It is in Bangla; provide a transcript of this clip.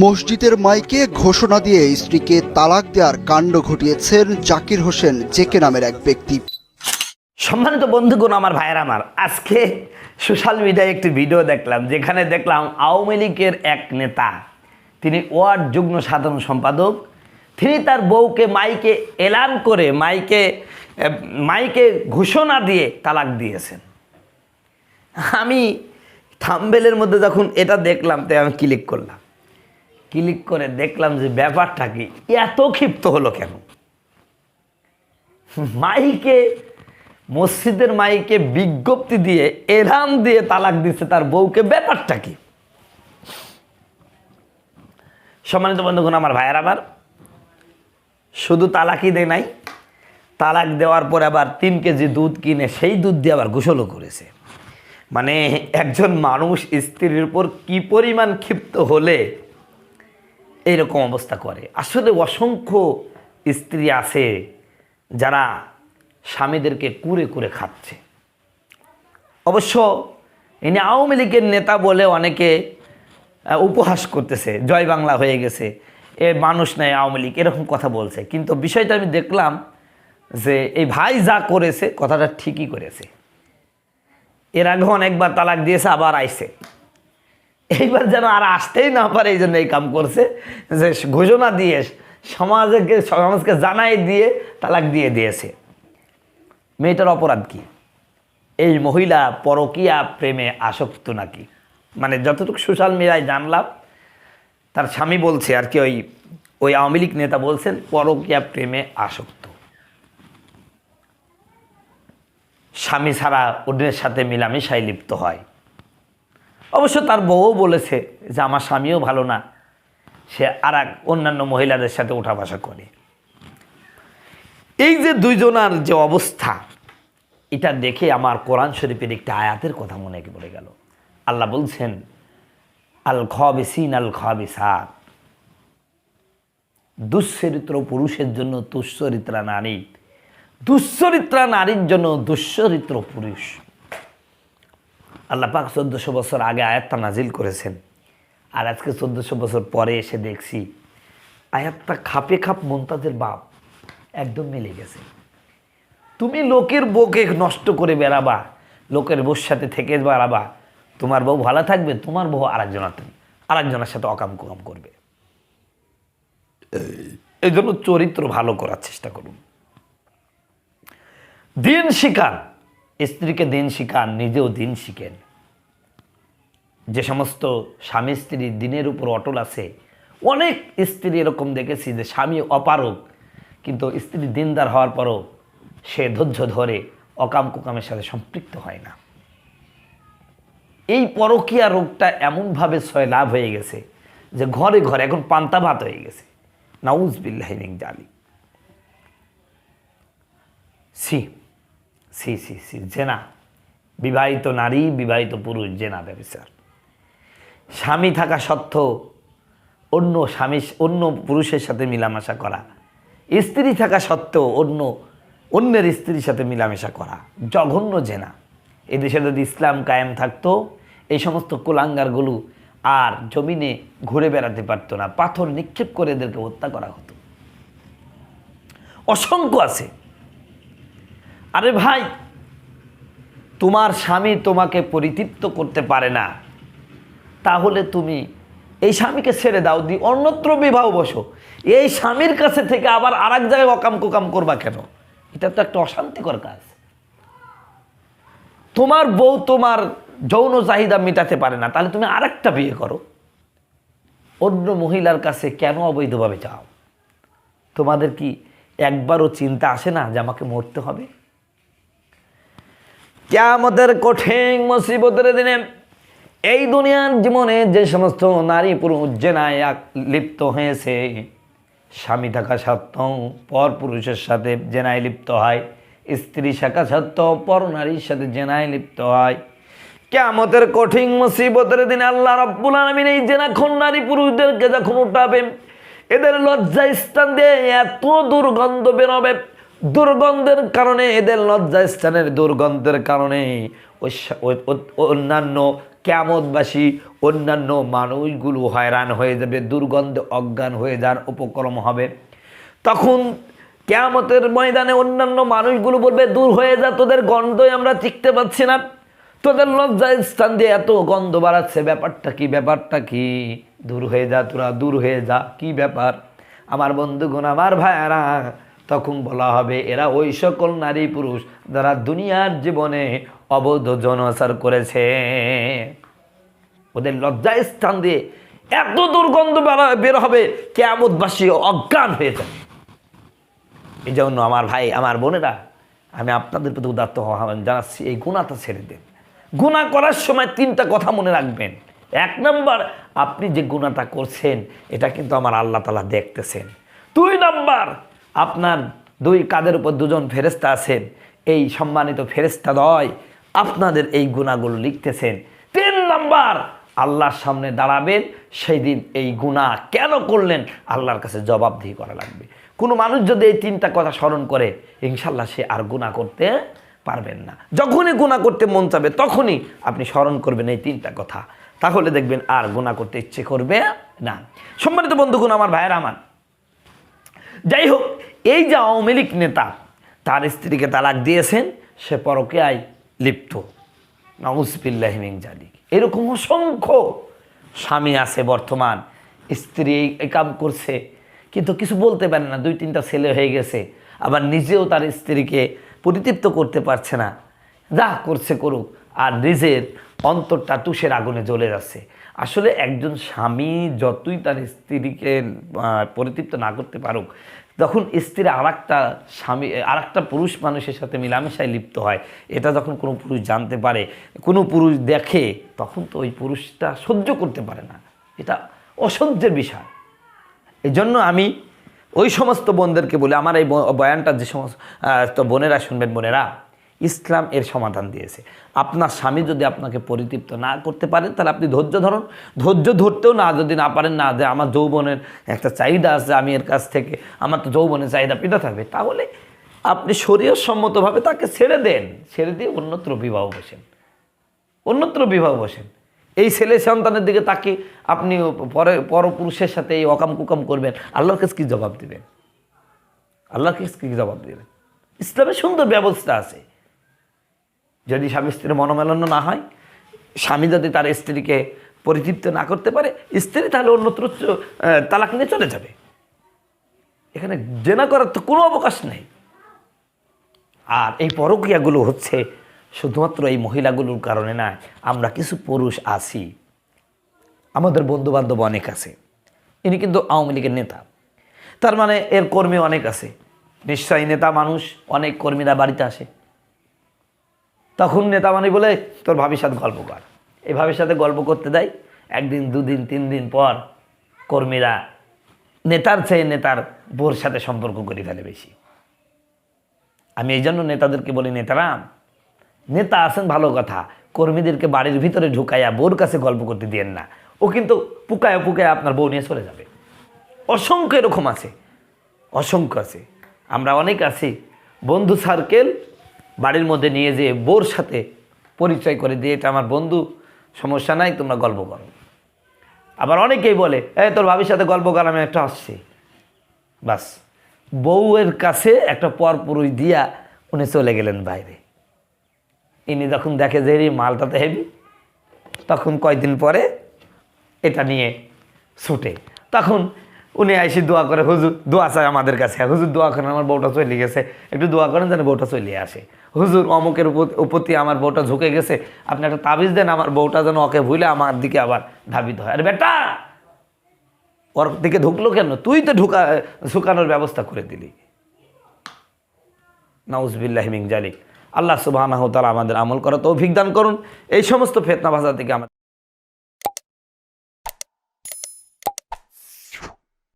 মসজিদের মাইকে ঘোষণা দিয়ে স্ত্রীকে তালাক দেওয়ার কাণ্ড ঘটিয়েছেন জাকির হোসেন জেকে নামের এক ব্যক্তি। সম্মানিত বন্ধুগণ, আমার ভাইয়ের, আমার আজকে সোশ্যাল মিডিয়ায় একটি ভিডিও দেখলাম, যেখানে দেখলাম আওয়ামী লীগের এক নেতা, তিনি ওয়ার্ড যুগ্ম সাধারণ সম্পাদক, তিনি তার বউকে মাইকে এলান করে, মাইকে মাইকে ঘোষণা দিয়ে তালাক দিয়েছেন। আমি থাম্বেলের মধ্যে যখন এটা দেখলাম তাই আমি ক্লিক করলাম। ক্লিক করে দেখলাম যে ব্যাপারটা কি, এত ক্ষিপ্ত হলো কেন? মাইকে, মসজিদের মাইকে বিজ্ঞপ্তি দিয়ে এরাম দিয়ে তালাক দিচ্ছে তার বউকে, ব্যাপারটা কি? সম্মানিত বন্ধুগণ, আমার ভাইয়ের আবার, শুধু তালাকই দেয় নাই, তালাক দেওয়ার পর আবার তিন কেজি দুধ কিনে সেই দুধ দিয়ে আবার গোসলও করেছে। মানে একজন মানুষ স্ত্রীর উপর কি পরিমাণ ক্ষিপ্ত হলে এইরকম অবস্থা করে। আসলে অসংখ্য স্ত্রী আছে যারা স্বামীদেরকে কুরে কুরে খাচ্ছে। অবশ্য ইনি আওয়ামী লীগের নেতা বলে অনেকে উপহাস করতেছে, জয় বাংলা হয়ে গেছে, এ মানুষ নেই আওয়ামী লীগ, এরকম কথা বলছে। কিন্তু বিষয়টা আমি দেখলাম যে এই ভাই যা করেছে, কথাটা ঠিকই করেছে। এর আগে অনেকবার তালাক দিয়েছে, আবার আইছে। এইবার যেন আর আসতেই না পারে, এই জন্য এই কাম করছে। যে ঘোষণা দিয়ে সমাজকে সমাজকে জানাই দিয়ে তালাক দিয়ে দিয়েছে। মেয়েটার অপরাধ কি? এই মহিলা পরকীয়া প্রেমে আসক্ত নাকি? মানে যতটুকু সোশ্যাল মিডিয়ায় জানলাম, তার স্বামী বলছে, আর কি ওই ওই আওয়ামী লীগ নেতা বলছেন, পরকীয়া প্রেমে আসক্ত। স্বামী ছাড়া অন্যের সাথে মিলামেশায় লিপ্ত হয়। অবশ্য তার বউও বলেছে যে আমার স্বামীও ভালো না। সে আর অন্যান্য মহিলাদের সাথে উঠা বসা করে। এই যে দুইজনার যে অবস্থা, এটা দেখে আমার কোরআন শরীফের একটি আয়াতের কথা মনে পড়ে গেল। আল্লাহ বলছেন, আল খবিসিন আল খবিসাত। দুশ্চরিত্র পুরুষের জন্য দুশ্চরিত্রা নারী। দুশ্চরিত্রা নারীর জন্য দুশ্চরিত্র পুরুষ। আল্লাহ পাক চোদ্দোশো বছর আগে আয়াতটা নাজিল করেছেন। আর আজকে চোদ্দোশো বছর পরে এসে দেখছি, আয়াতটা খাপে খাপ মন্তাজের বাপ একদম মিলে গেছে। তুমি লোকের বউকে নষ্ট করে বেড়াবা, লোকের বউর সাথে থেকে বেড়াবা, তোমার বউ ভালো থাকবে, তোমার বউ আরেকজনের আরেকজনের সাথে অকাম কুকাম করবে। এই জন্য চরিত্র ভালো করার চেষ্টা করুন। দিন শিখান স্ত্রীকে দিন শিখান, নিজেও দিন শিখেন। যে সমস্ত স্বামী স্ত্রী দিনের উপর অটল আছে, অনেক স্ত্রী এরকম দেখেছি যে স্বামী অপারক কিন্তু স্ত্রী দিনদার হওয়ার পরও সে ধৈর্য ধরে অকাম কুকামের সাথে সম্পৃক্ত হয় না। এই পরকীয়া রোগটা এমনভাবে ছয় লাভ হয়ে গেছে যে ঘরে ঘরে এখন পান্তা ভাত হয়ে গেছে। নাউজ বিল্লাহিনিক জালি সি সি সি সি, জেনা। বিবাহিত নারী, বিবাহিত পুরুষ, জেনা ব্যবচার স্বামী থাকা সত্ত্বেও অন্য স্বামী, অন্য পুরুষের সাথে মিলামেশা করা। স্ত্রী থাকা সত্ত্বেও অন্য, অন্যের স্ত্রীর সাথে মিলামেশা করা। জঘন্য জেনা। এদেশে যদি ইসলাম কায়েম থাকতো, এই সমস্ত কুলাঙ্গারগুলো আর জমিনে ঘুরে বেড়াতে পারতো না। পাথর নিক্ষেপ করে এদেরকে হত্যা করা হতো। অসংখ্য আছে। আরে ভাই, তোমার স্বামী তোমাকে পরিতৃপ্ত করতে পারে না। তাহলে তুমি এই স্বামীকে ছেড়ে দাও, দি অন্যত্র বিবাহ বসো। এই স্বামীর কাছে থেকে আবার আর এক জায়গায় অকাম কোকাম করবা কেন? এটা তো একটা অশান্তিকর কাজ। তোমার বউ তোমার যৌন চাহিদা মেটাতে পারে না, তাহলে তুমি আরেকটা বিয়ে করো। অন্য মহিলার কাছে কেন অবৈধভাবে যাও? তোমাদের কি একবারও চিন্তা আসে না যে আমাকে মরতে হবে? কেয়ামতের কঠিন মুসিবতের দিনে এই দুনিয়ার জীবনে যে সমস্ত নারী পুরুষ জেনায় লিপ্ত হয়েছে, স্বামী থাকা সত্ত্বেও, পর পুরুষের সাথে জেনায় লিপ্ত হয়, স্ত্রী শাখা সত্ত্বেও, পর নারীর সাথে জেনায় লিপ্ত হয়। কেমতের কঠিন মুসিবতের দিনে আল্লাহ রব্বুল আলমিন এই জেনাখন নারী পুরুষদেরকে যখন উঠাবে, এদের লজ্জা স্থান দিয়ে এত দুর্গন্ধ বেরোবে। দুর্গন্ধের কারণে এদের লজ্জা স্থানের দুর্গন্ধের কারণে অন্যান্য কেমতবাসী অন্যান্য মানুষগুলো হয়রান হয়ে যাবে, দুর্গন্ধে অজ্ঞান হয়ে যার উপক্রম হবে। তখন কেয়ামতের ময়দানে অন্যান্য মানুষগুলো বলবে, দূর হয়ে যা, তোদের গন্ধই আমরা টিকতে পারছি না। তোদের লজ্জায় স্থান দিয়ে এত গন্ধ বাড়াচ্ছে, ব্যাপারটা কি ব্যাপারটা কি? দূর হয়ে যা, তোরা দূর হয়ে যা, কি ব্যাপার? আমার বন্ধুগণ, আমার ভাইয়ারা তখন বলা হবে, এরা ওই সকল নারী পুরুষ যারা দুনিয়ার জীবনে অবৈধ জনসার করেছে। ওদের লজ্জায় স্থান দিয়ে এত দুর্গন্ধ বের হবে কেমতবাসী অজ্ঞান হয়ে যাবে। এই জন্য আমার ভাই, আমার বোনেরা, আমি আপনাদের প্রতি উদাত্ত আহ্বান জানাচ্ছি, এই গুণাটা ছেড়ে দেন। গুণা করার সময় তিনটা কথা মনে রাখবেন। এক নম্বর, আপনি যে গুণাটা করছেন, এটা কিন্তু আমার আল্লাহ তালা দেখতেছেন। দুই নম্বর আপনার দুই কাদের উপর দুজন ফেরেস্তা আছেন, এই সম্মানিত ফেরেস্তা দয় আপনাদের এই গুণাগুলো লিখতেছেন। তিন নম্বর, আল্লাহর সামনে দাঁড়াবেন সেই দিন এই গুণা কেন করলেন? আল্লাহর কাছে জবাবদিহি করা লাগবে। কোনো মানুষ যদি এই তিনটা কথা স্মরণ করে ইনশাল্লাহ সে আর গুণা করতে পারবেন না। যখনই গুণা করতে মন চাবে, তখনই আপনি স্মরণ করবেন এই তিনটা কথা। তাহলে দেখবেন আর গুণা করতে ইচ্ছে করবে না। সম্মানিত বন্ধুগুণ, আমার ভাইয়ের, আমার যাই হোক এই যে আওয়ামী লীগ নেতা, তার স্ত্রীকে তালাক দিয়েছেন, সে পরকে আয় লিপ্ত নউজবিল্লাহিমিং জালিক এরকম অসংখ্য স্বামী আছে বর্তমান, স্ত্রী এই- কাম করছে, কিন্তু কিছু বলতে পারে না, দুই তিনটা ছেলে হয়ে গেছে, আবার নিজেও তার স্ত্রীকে পরিতৃপ্ত করতে পারছে না। যা করছে করুক, আর নিজের অন্তরটা তুষের আগুনে জ্বলে যাচ্ছে। আসলে একজন স্বামী যতই তার স্ত্রীকে পরিতৃপ্ত না করতে পারুক, তখন স্ত্রী আর একটা স্বামী আর একটা পুরুষ মানুষের সাথে মিলামেশায় লিপ্ত হয়। এটা যখন কোনো পুরুষ জানতে পারে, কোনো পুরুষ দেখে, তখন তো ওই পুরুষটা সহ্য করতে পারে না। এটা অসহ্যের বিষয়। এই জন্য আমি ওই সমস্ত বোনদেরকে বলি, আমার এই বয়ানটা যে সমস্ত বোনেরা শুনবেন বোনেরা ইসলাম এর সমাধান দিয়েছে। আপনার স্বামী যদি আপনাকে পরিতৃপ্ত না করতে পারেন তাহলে আপনি ধৈর্য ধরুন। ধৈর্য ধরতেও না যদি না পারেন, না যে আমার যৌবনের একটা চাহিদা আছে, আমি এর কাছ থেকে আমার তো যৌবনের চাহিদা পিতা থাকবে, তাহলে আপনি শরীর সম্মতভাবে তাকে ছেড়ে দেন। ছেড়ে দিয়ে অন্যত্র বিবাহ বসেন। অন্যত্র বিবাহ বসেন। এই ছেলে সন্তানের দিকে তাকে আপনি পরে, পরপুরুষের সাথে এই অকাম কুকাম করবেন। আল্লাহর কাছে কি জবাব দিবেন? আল্লাহর কি জবাব দিবেন? ইসলামের সুন্দর ব্যবস্থা আছে। যদি স্বামী স্ত্রীর মনোমেলন্য না হয়, স্বামী যদি তার স্ত্রীকে পরিতৃপ্ত না করতে পারে, স্ত্রী তাহলে অন্যত্র তালাক নিয়ে চলে যাবে। এখানে জেনা করার তো কোনো অবকাশ নেই। আর এই পরক্রিয়াগুলো হচ্ছে শুধুমাত্র এই মহিলাগুলোর কারণে না আমরা কিছু পুরুষ আছি। আমাদের বন্ধু বান্ধব অনেক আছে। ইনি কিন্তু আওয়ামী লীগের নেতা। তার মানে এর কর্মী অনেক আছে। নিশ্চয়ই নেতা মানুষ, অনেক কর্মীরা বাড়িতে আসে। তখন নেতা মানে বলে, তোর ভাবির সাথে গল্প কর। এই ভাবির সাথে গল্প করতে দেয়। একদিন, দুদিন, তিন দিন পর কর্মীরা নেতার চেয়ে নেতার বোর সাথে সম্পর্ক করে ফেলে বেশি। আমি এই জন্য নেতাদেরকে বলি নেতারাম নেতা আছেন ভালো কথা। কর্মীদেরকে বাড়ির ভিতরে ঢুকাইয়া বোর কাছে গল্প করতে দিয়েন না। ও কিন্তু পুকায় পুকায় আপনার বউ নিয়ে চলে যাবে। অসংখ্য এরকম আছে। অসংখ্য আছে। আমরা অনেক আছি। বন্ধু সার্কেল বাড়ির মধ্যে নিয়ে যেয়ে বোর সাথে পরিচয় করে দিয়ে, এটা আমার বন্ধু, সমস্যা নাই, তোমরা গল্প করো। আবার অনেকেই বলে, এই, তোর ভাবির সাথে গল্প কর, আমি একটা আসছি। বাস, বউয়ের কাছে একটা পর পুরুষ দিয়া উনি চলে গেলেন বাইরে। ইনি যখন দেখে যে, এই মালটা তো হেভি তখন কয়দিন পরে এটা নিয়ে ছুটে। তখন উনি আইসি দোয়া করে, হুজুর, দোয়া চায় আমাদের কাছে। হুজুর, দোয়া করেন, আমার বউটা চলে গেছে। একটু দোয়া করেন যেন বউটা চলে আসে। হুজুর, অমুকের উপতি আমার বউটা ঝুঁকে গেছে। আপনি একটা তাবিজ দেন, আমার বউটা যেন ওকে ভুলে আমার দিকে আবার ধাবিত হয়। আরে বেটা, ওর দিকে ঢুকলো কেন? তুই তো ঢুকা ঝুঁকানোর ব্যবস্থা করে দিলি। নাউজবিল্লাহ মিং জালিক আল্লাহ সুবাহ আমাদের আমল করা তৌফিক দান করুন। এই সমস্ত ফেতনা ভাষা থেকে আমাদের